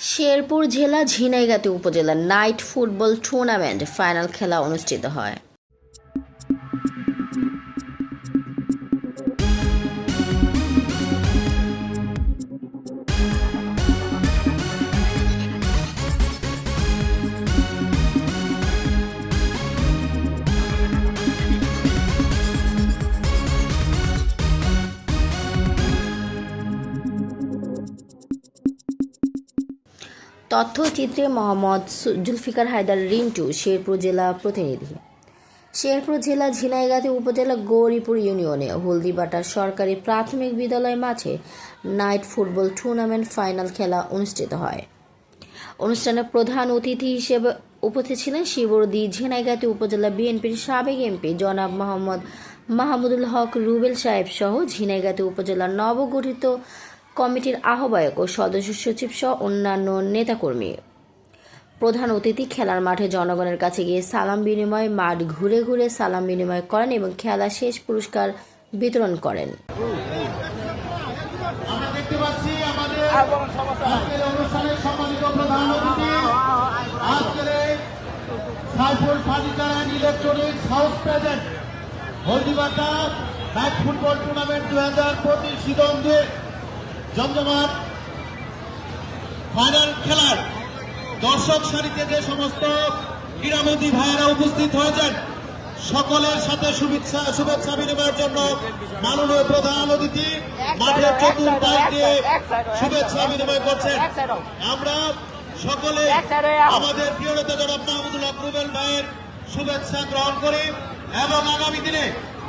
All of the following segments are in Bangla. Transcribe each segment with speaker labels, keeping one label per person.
Speaker 1: শেরপুর জেলা ঝিনাইগাতি উপজেলা নাইট ফুটবল টুর্নামেন্ট ফাইনাল খেলা অনুষ্ঠিত হয়। তথ্যচিত্রে মোহাম্মদ জুলফিকার হায়দার রিন্টু, শেরপুর জেলা প্রতিনিধি। শেরপুর জেলা ঝিনাইগাতি উপজেলা গৌরীপুর ইউনিয়নে হলদিবাটার সরকারি প্রাথমিক বিদ্যালয় মাঠে নাইট ফুটবল টুর্নামেন্ট ফাইনাল খেলা অনুষ্ঠিত হয়। অনুষ্ঠানে প্রধান অতিথি হিসেবে উপস্থিত ছিলেন শিবরদি ঝিনাইগাতি উপজেলা বিএনপির সাবেক এমপি জনাব মোহাম্মদ মাহমুদুল হক, রুবেল সাহেব সহ ঝিনাইগাতি উপজেলার নবগঠিত কমিটির আহ্বায়ক ও সদস্য সচিব সহ অন্যান্য নেতাকর্মী। প্রধান অতিথি খেলার মাঠে জনগণের কাছে গিয়ে সালাম বিনিময়, মাঠ ঘুরে ঘুরে সালাম বিনিময় করেন এবং খেলা শেষ পুরস্কার বিতরণ করেন।
Speaker 2: ফুটবল টুর্নামেন্ট দু হাজার পঁচিশ জমজমাট ফাইনাল খেলার দর্শক সারিতে যে সমস্ত ক্রীড়ামন্ত্রী ভাইয়েরা উপস্থিত হয়েছেন, সকলের সাথে শুভেচ্ছা শুভেচ্ছা বিনিময়ের জন্য মাননীয় প্রধান অতিথি মাঠের চতুর্পাশ দিয়ে শুভেচ্ছা বিনিময় করছেন। আমরা সকলে আমাদের প্রিয় নেতা জনাব মাহমুদুল হক রুবেল ভাইয়ের শুভেচ্ছা গ্রহণ করি এবং আগামী দিনে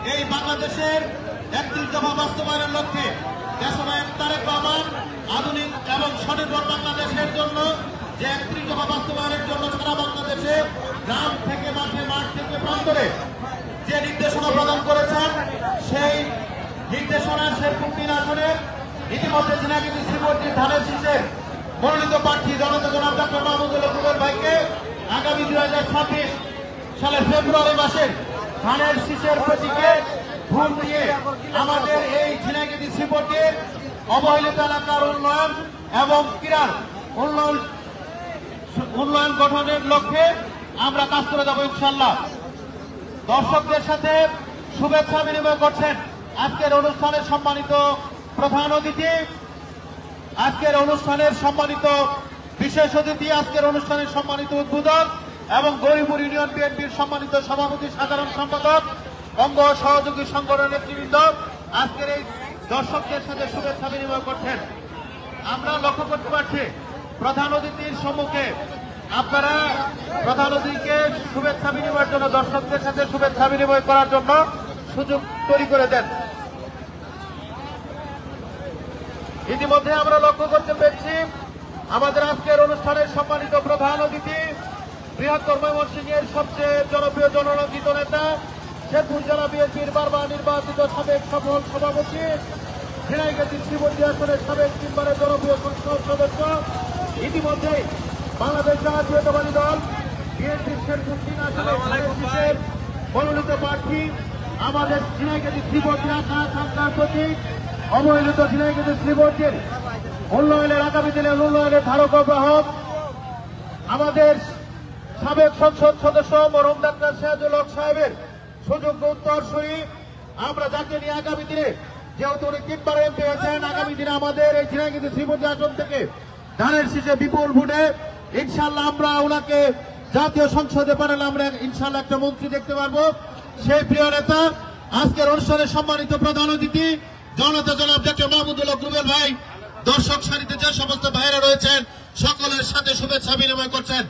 Speaker 2: এই বাংলাদেশের একত্রিশ দফা বাস্তবায়নের লক্ষ্যে দেশনায়ক তারেক রহমান আধুনিক এবং স্বনির্ভর বাংলাদেশের জন্য যে একত্রিশ দফা বাস্তবায়নের জন্য সারা বাংলাদেশে গ্রাম থেকে মাঠে, মাঠ থেকে প্রান্তরে যে নির্দেশনা প্রদান করেছেন, সেই নির্দেশনার শেরপুর তিন আসনের ইতিমধ্যে জিনাগিরি শ্রীমূর্তি ধানের শীষের মনোনীত প্রার্থী জনতা জনাব ডক্টর মাহমুদুল রহমান ভাইকে আগামী দুই হাজার ছাব্বিশ সালের ফেব্রুয়ারি মাসে ধানের শীষের প্রতীকে ভোট দিয়ে আমাদের এই ঝিনাগিরি শ্রীপটির অবহেলিত এলাকার উন্নয়ন এবং ক্রীড়ার উন্নয়ন উন্নয়ন গঠনের লক্ষ্যে আমরা কাজ করে যাব ইনশাল্লাহ দর্শকদের সাথে শুভেচ্ছা বিনিময় করছেন আজকের অনুষ্ঠানের সম্মানিত প্রধান অতিথি, আজকের অনুষ্ঠানের সম্মানিত বিশেষ অতিথি, আজকের অনুষ্ঠানের সম্মানিত উদ্বোধক এবং গরিপুর ইউনিয়ন বিএনপির সম্মানিত সভাপতি, সাধারণ সম্পাদক অঙ্গ সহযোগী সংগঠনের নেতৃবৃন্দ, আজকের এই দর্শকদের সাথে শুভেচ্ছা বিনিময় করছেন। আমরা লক্ষ্য করতে পারছি, প্রধান অতিথির সম্মুখে আপনারা প্রধান অতিথিকে শুভেচ্ছা বিনিময়ের জন্য, দর্শকদের সাথে শুভেচ্ছা বিনিময় করার জন্য সুযোগ তৈরি করে দেন। ইতিমধ্যে আমরা লক্ষ্য করতে পেরেছি, আমাদের আজকের অনুষ্ঠানের সম্মানিত প্রধান অতিথি বৃহত্তর ময়মনসিংহের সবচেয়ে জনপ্রিয় জনরঞ্জিত নেতা শেরপুর জেলা বিএনপির বারবার নির্বাচিত সাবেক সফল সভাপতি ঝিনাইগাতি শ্রীবন্দী আসনের সাবেক তিনবারের জনপ্রিয় সংসদ সদস্য ইতিমধ্যে বাংলাদেশ জাতীয়তাবাদী দল বিএনপির শেরপুর তিন আসনের মনোনীত প্রার্থী আমাদের ঝিনাইগাতি শ্রীবন্দী আকাশ আকার প্রতীক অবহেলিত ঝিনাইগাতি শ্রীবর্গের উন্নয়নের আগামী দিনের উন্নয়নের ধারক ও গ্রাহক আমাদের সাবেক সংসদ সদস্য মরম ডাক্তার সিরাজুল হক সাহেবের সুযোগ্য উত্তরসূরি আমরা যাকে নিয়ে আগামী দিনে যেহেতু উনি তিনবার এমপি হয়েছেন, আগামী দিনে আমাদের এই ঝিনাইগাতি শ্রীমতী আসন থেকে ধানের শীষে বিপুল ভোটে ইনশাল্লাহ আমরা ওনাকে জাতীয় সংসদে পাঠালে আমরা ইনশাল্লাহ একটা মন্ত্রী দেখতে পারব। সেই প্রিয় নেতা, আজকের অনুষ্ঠানের সম্মানিত প্রধান অতিথি, জনতা জনাব ডক্টর মাহমুদুল হক রুবেল ভাই, দর্শক সারিতে যে সমস্ত ভাইরা রয়েছেন, সকলের সাথে শুভেচ্ছা বিনিময় করছেন।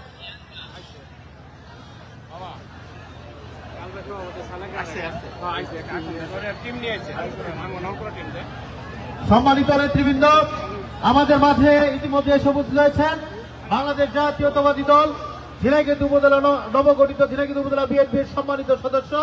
Speaker 2: সম্মানিত নেতৃবৃন্দ, আমাদের মাঝে ইতিমধ্যে এসে উপস্থিত হয়েছেন বাংলাদেশ জাতীয়তাবাদী দল ঝিনাইকেতু উপজেলা নবগঠিত ঝিনাইকেতু উপজেলা বিএনপির সম্মানিত সদস্য